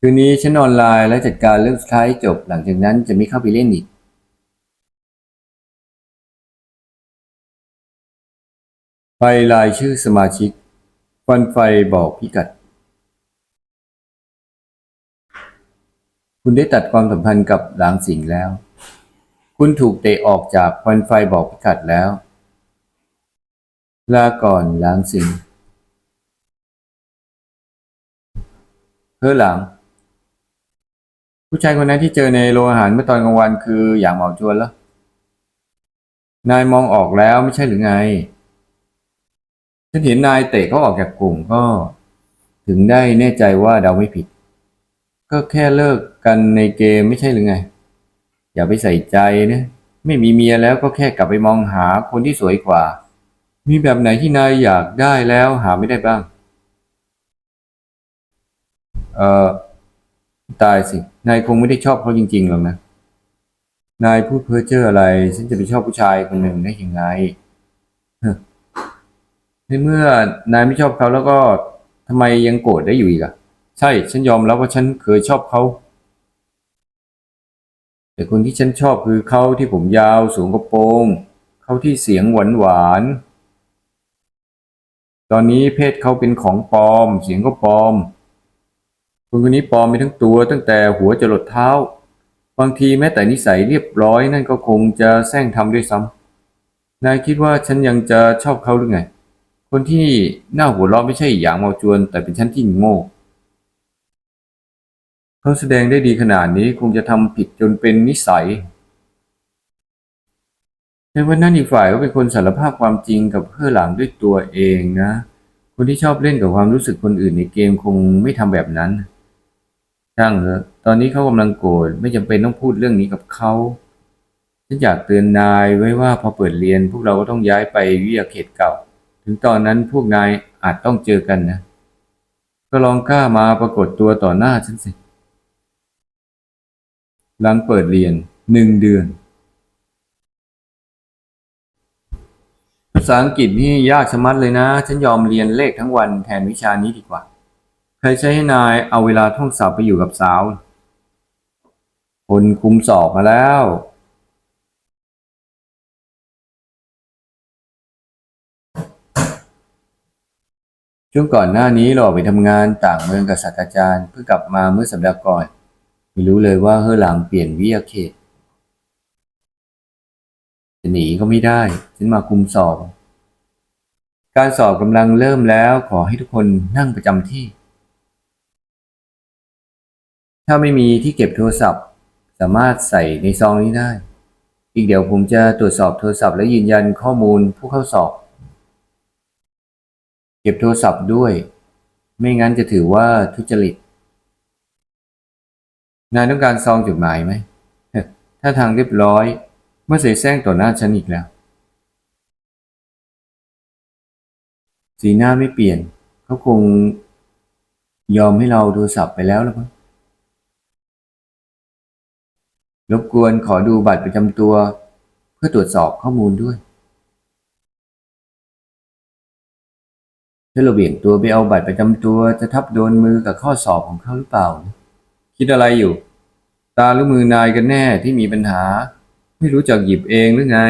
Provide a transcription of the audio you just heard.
คืนนี้ฉันออนไลน์และจัดการเรื่องสุดท้ายจบ หลังจากนั้นจะไม่เข้าไปเล่นอีก ไฟลายชื่อสมาชิก ฟันไฟบอกพิกัด คุณได้ตัดความสัมพันธ์กับหลางสิงแล้ว คุณถูกเตะออกจากฟันไฟบอกพิกัดแล้ว ลาก่อนหลางสิงเพื่อหลัง ผู้ชายคนนั้นที่เจอในโรงอาหารเมื่อตอนกลางวันคืออย่างเหมาจวนแล้วนายมองออกแล้วไม่ใช่หรือไง ฉันเห็นนายเตะเขาออกจากกลุ่มก็ ถึงได้แน่ใจว่าเดาไม่ผิด ก็แค่เลิกกันในเกมไม่ใช่หรือไง อย่าไปใส่ใจนะไม่มีเมียแล้วก็แค่กลับไปมองหาคนที่สวยกว่า มีแบบไหนที่นายอยากได้แล้วหาไม่ได้บ้าง เอ่อ ตายสิ นายคงไม่ได้ชอบเขาจริงๆหรอกนะ นายพูดเพ้อเจ้ออะไร ฉันจะไปชอบผู้ชายคนหนึ่งได้ยังไงในเมื่อนายไม่ชอบเขาแล้วก็ทำไมยังโกรธได้อยู่อีกอะใช่ ฉันยอมรับว่าฉันเคยชอบเขา แต่คนที่ฉันชอบคือเขาที่ผมยาวสูงกระโปรงเขาที่เสียงหวานหวานๆตอนนี้เพศเขาเป็นของปลอม เสียงก็ปลอม คนคนนี้ปลอมไปทั้งตัวตั้งแต่หัวจรดเท้า บางทีแม้แต่นิสัยเรียบร้อยนั่นก็คงจะแซงทำด้วยซ้ำนายคิดว่าฉันยังจะชอบเขาหรือไง คนที่หน้าหัวเราะไม่ใช่อย่างเมาจวน แต่เป็นฉันที่โง่เขาแสดงได้ดีขนาดนี้คงจะทำผิดจนเป็นนิสัยในวันนั้นอีกฝ่ายก็เป็นคนสารภาพความจริงกับเพื่อหลังด้วยตัวเองนะ คนที่ชอบเล่นกับความรู้สึกคนอื่นในเกมคงไม่ทำแบบนั้น ช่างเถอะ ตอนนี้เขากำลังโกรธไม่จำเป็นต้องพูดเรื่องนี้กับเขาฉันอยากเตือนนายไว้ว่าพอเปิดเรียน พวกเราก็ต้องย้ายไปวิทยาเขตเก่า ถึงตอนนั้นพวกนายอาจต้องเจอกันนะ ก็ลองกล้ามาปรากฏตัวต่อหน้าฉันสิ หลังเปิดเรียนหนึ่งเดือน ภาษาอังกฤษนี่ยากชะมัดเลยนะ ฉันยอมเรียนเลขทั้งวันแทนวิชานี้ดีกว่า ใครใช้ให้นายเอาเวลาท่องศัพท์ไปอยู่กับสาว คนคุมสอบมาแล้ว ช่วงก่อนหน้านี้เราอไปทำงานต่างเมืองกับศาสตราจารย์เพิ่งกลับมาเมื่อสัปดาห์ก่อน ไม่รู้เลยว่าเฮอหลังเปลี่ยนวิทยาเขตจะหนีก็ไม่ได้ฉันมาคุมสอบ การสอบกำลังเริ่มแล้วขอให้ทุกคนนั่งประจำที่ ถ้าไม่มีที่เก็บโทรศัพท์ สามารถใส่ในซองนี้ได้ อีกเดี๋ยวผมจะตรวจสอบโทรศัพท์และยืนยันข้อมูลผู้เข้าสอบ เก็บโทรศัพท์ด้วย ไม่งั้นจะถือว่าทุจริต นายต้องการซองจดหมายไหม ถ้าทางเรียบร้อย เมื่อเสแสร้งต่อหน้าฉันอีกแล้ว สีหน้าไม่เปลี่ยนเขาคงยอมให้เราโทรศัพท์ไปแล้วแล้วมั้ง รบกวนขอดูบัตรประจำตัว เพื่อตรวจสอบข้อมูลด้วยถ้าเราเบี่ยงตัวไปเอาบัตรประจำตัวจะทับโดนมือกับข้อสอบของเขาหรือเปล่า คิดอะไรอยู่ ตาหรือมือนายกันแน่ที่มีปัญหา ไม่รู้จักหยิบเองหรือไง